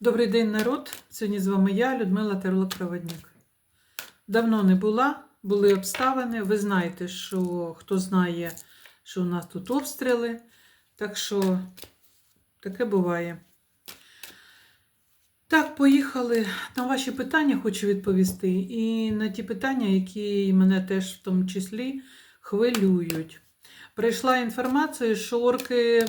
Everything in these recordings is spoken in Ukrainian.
Добрий день, народ! Сьогодні з вами я, Людмила Терло-Проводник. Давно не була, були обставини. Ви знаєте, що хто знає, що у нас тут обстріли. Так що таке буває. Так, поїхали. На ваші питання хочу відповісти. І на ті питання, які мене теж в тому числі хвилюють. Прийшла інформація, що орки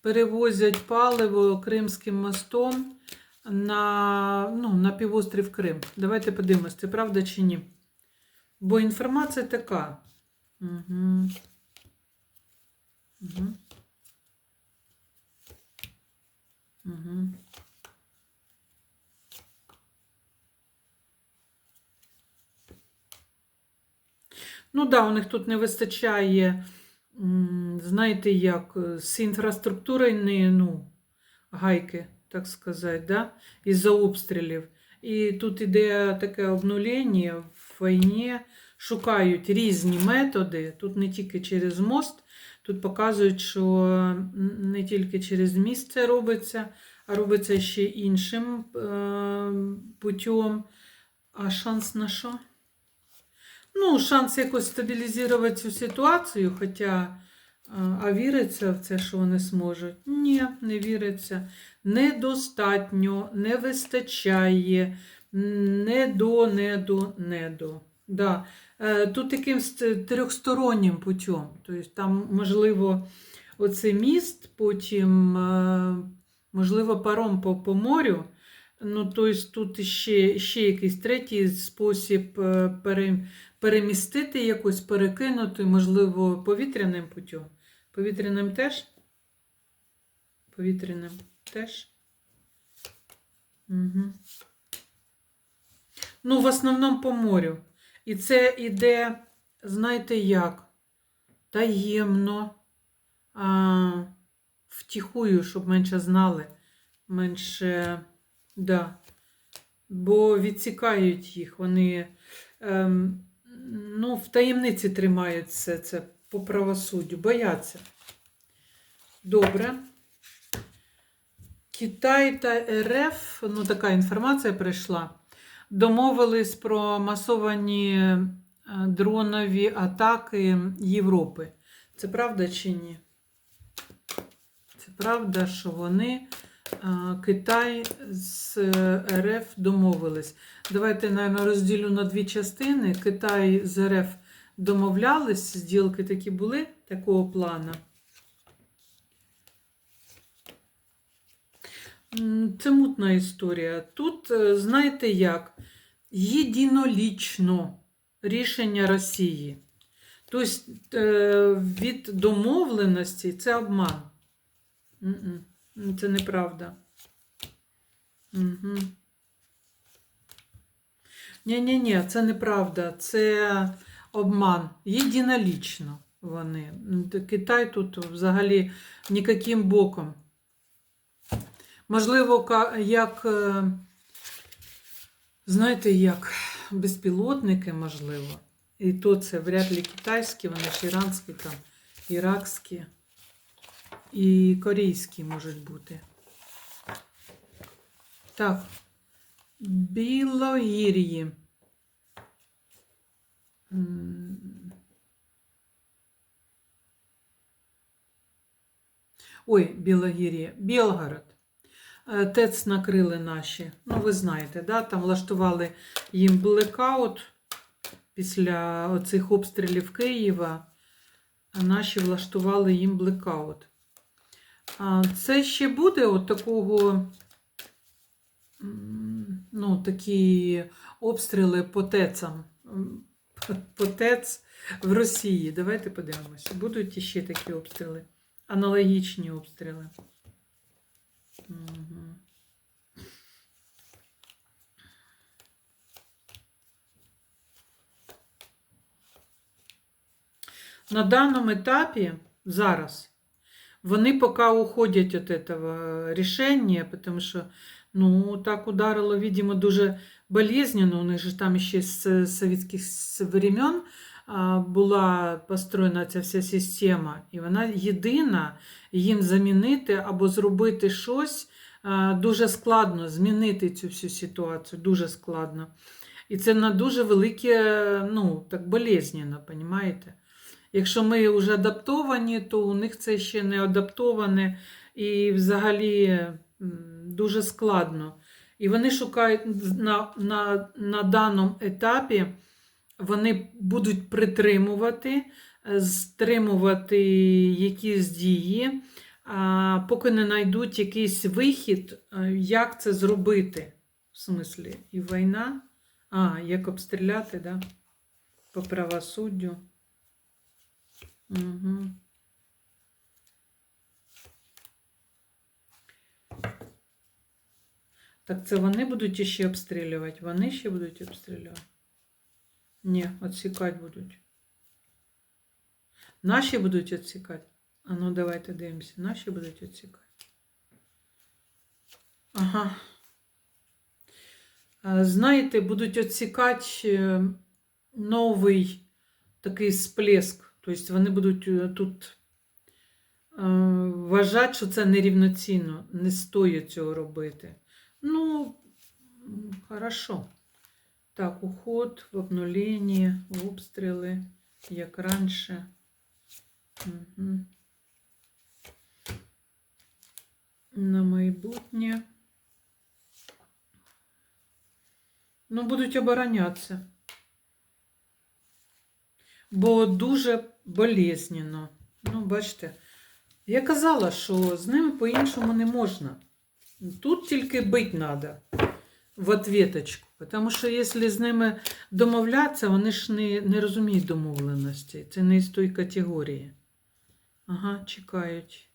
перевозять паливо Кримським мостом на, ну, на півострів Крим. Давайте подивимось, це правда чи ні. Бо інформація така. Угу. Угу. Угу. Ну да, у них тут не вистачає, знаєте, як е, з інфраструктурою не, ну, гайки, так сказати, да? із-за обстрілів. І тут іде таке обнулення в війні, шукають різні методи. Тут не тільки через мост, тут показують, що не тільки через міст це робиться, а робиться ще іншим путем. А шанс на що? Ну, шанс якось стабілізувати цю ситуацію, хоча а, віриться в це, що вони зможуть? Ні, не віриться. Недостатньо, не вистачає, не до, не до, не до. Да. Е, Тут якимсь трьохстороннім путем. Тобто там, можливо, оцей міст, потім, е, можливо, паром по, по морю. Ну, тобто тут ще, ще якийсь третій спосіб е, перемістити якось, перекинути, можливо, повітряним путем. Повітряним теж? Повітряним теж. Угу. Ну, в основному по морю. І це іде, знаєте як? Таємно, а, втіхую, щоб менше знали, менше, да. Бо відсікають їх, вони ем, ну, в таємниці тримають все це по правосуддю, бояться. Добре. Китай та РФ, ну така інформація прийшла, домовились про масовані е, дронові атаки Європи. Це правда чи ні? Це правда, що вони, Китай з РФ домовились. Давайте, наверное, розділю на дві частини. Китай з РФ домовлялись, зділки такі були такого плану. Це мутна історія. Тут, е, знаєте як, єдинолічно рішення Росії. Тобто е, від домовленості це обман. М-м, Це неправда. Угу. Ні-ні-ні, це неправда, це обман. Єдинолічно вони. Китай тут взагалі ніяким боком. Можливо, як, е, знаєте, як безпілотники, можливо. І то це вряд ли китайські, вони ж іранські, там, іракські і корейські можуть бути. Так. Білогір'ї. Ой, Білогір'я, Білгород. Е, ТЕЦ накрили наші. Ну, ви знаєте, да? там влаштували їм блекаут після оцих обстрілів Києва. А наші влаштували їм блекаут. Це ще буде от такого, ну, такі обстріли по ТЕЦам. По ТЕЦ в Росії. Давайте подивимося. Будуть іще такі обстріли. Аналогічні обстріли. Мгм. На даному етапі зараз вони поки уходять від этого рішення, тому що ну, так ударило, видимо, дуже болезненно. У них же там ще з совєтських времен була построєна ця вся система, і вона єдина їм замінити або зробити щось дуже складно змінити цю всю ситуацію, дуже складно. І це на дуже велике, ну, так болезненно, розумієте? Якщо ми вже адаптовані, то у них це ще не адаптоване і взагалі дуже складно. І вони шукають на, на, на даному етапі, вони будуть притримувати, е, стримувати якісь дії, поки не знайдуть якийсь вихід, е, як це зробити. В смислі, і війна, а, як обстріляти, да? по правосуддю. Угу. Так це вони будуть іще обстрілювати? Вони ще будуть обстрілювати? Ні, відсікати будуть. Наші будуть відсікати? А ну давайте дивимося. Наші будуть відсікати. Ага. Знаєте, будуть відсікати е, новий такий сплеск. Тобто вони будуть е, тут е, вважати, що це нерівноцінно, не стоїть цього робити. Ну, хорошо. Так, уход в обнуленні, обстріли, як раніше. Угу. На майбутнє. Ну, будуть оборонятися. Бо дуже болезненно. Ну, бачите, я казала, що з ними по-іншому не можна. Тут тільки бить треба в ответочку. Тому що якщо з ними домовлятися, вони ж не, не розуміють домовленості. Це не з тої категорії. Ага, чекають.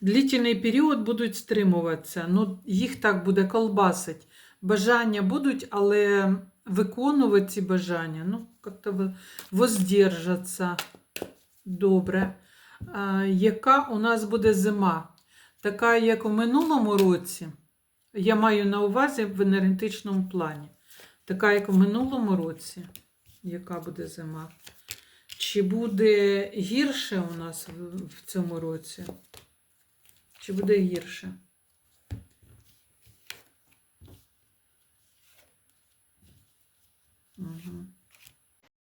Длительний період будуть стримуватися. Ну, їх так буде колбасить. Бажання будуть, але виконувати ці бажання, ну, як-то воздержаться. Добре. А, яка у нас буде зима? Така, як у минулому році, я маю на увазі в енергетичному плані. Така, як у минулому році, яка буде зима? Чи буде гірше у нас в, цьому році? Чи буде гірше? 嗯哼。